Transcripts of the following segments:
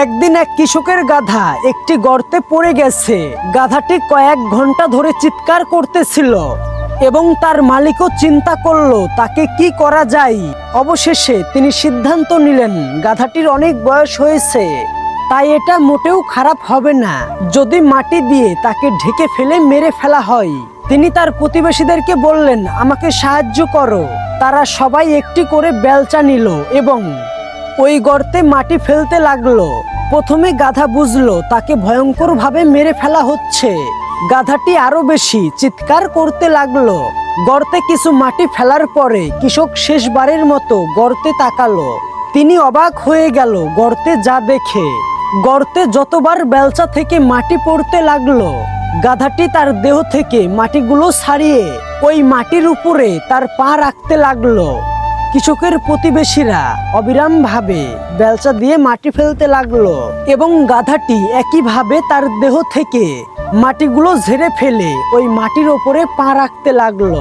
একদিন এক কৃষকের গাধা একটি গর্তে পড়ে গেছে। গাধাটি কয়েক ঘণ্টা ধরে চিৎকার করতেছিল এবং তার মালিকও চিন্তা করল, তাকে কি করা যায়? অবশেষে তিনি সিদ্ধান্ত নিলেন, গাধাটির অনেক বয়স হয়েছে, তাই এটা মোটেও খারাপ হবে না। যদি মাটি দিয়ে তাকে ঢেকে ফেলে মেরে ফেলা হয়, তিনি তার প্রতিবেশীদেরকে বললেন, আমাকে সাহায্য করো। তারা সবাই একটি করে বেলচা নিল এবং ওই গর্তে মাটি ফেলতে লাগল। প্রথমে গাধা বুঝলো, তাকে ভয়ঙ্করভাবে মেরে ফেলা হচ্ছে। গাধাটি আরও বেশি চিৎকার করতে লাগল। গর্তে কিছু মাটি ফেলার পরে কৃষক শেষবারের মতো গর্তে তাকালো। তিনি অবাক হয়ে গেল গর্তে যা দেখে। গর্তে যতবার বেলচা থেকে মাটি পড়তে লাগল, গাধাটি তার দেহ থেকে মাটিগুলো ছাড়িয়ে ওই মাটির উপরে তার পা রাখতে লাগল। কৃষকের প্রতিবেশীরা অবিরাম ভাবে বেলচা দিয়ে মাটি ফেলতে লাগল এবং গাধাটি একইভাবে তার দেহ থেকে মাটিগুলো ঝেড়ে ফেলে ওই মাটির ওপরে পা রাখতে লাগল।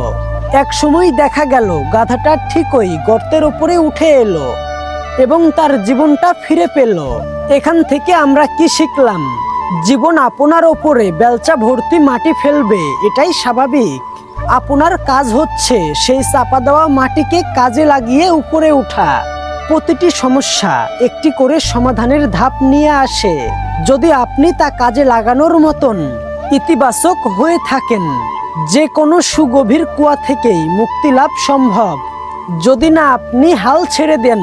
এক সময় দেখা গেল, গাধাটা ঠিকই গর্তের উপরে উঠে এলো এবং তার জীবনটা ফিরে পেল। এখান থেকে আমরা কি শিখলাম? জীবন আপনার ওপরে বেলচা ভর্তি মাটি ফেলবে, এটাই স্বাভাবিক। আপনার কাজ হচ্ছে সেই চাপা দেওয়া মাটিকে কাজে লাগিয়ে উপরে ওঠা প্রতিটি সমস্যা একটি করে সমাধানের ধাপ নিয়ে আসে। যদি আপনি তা কাজে লাগানোর মতন ইতিবাচক হয়ে থাকেন, যে কোনো সুগভীর কুয়া থেকেই মুক্তি লাভ সম্ভব। যদি না আপনি হাল ছেড়ে দেন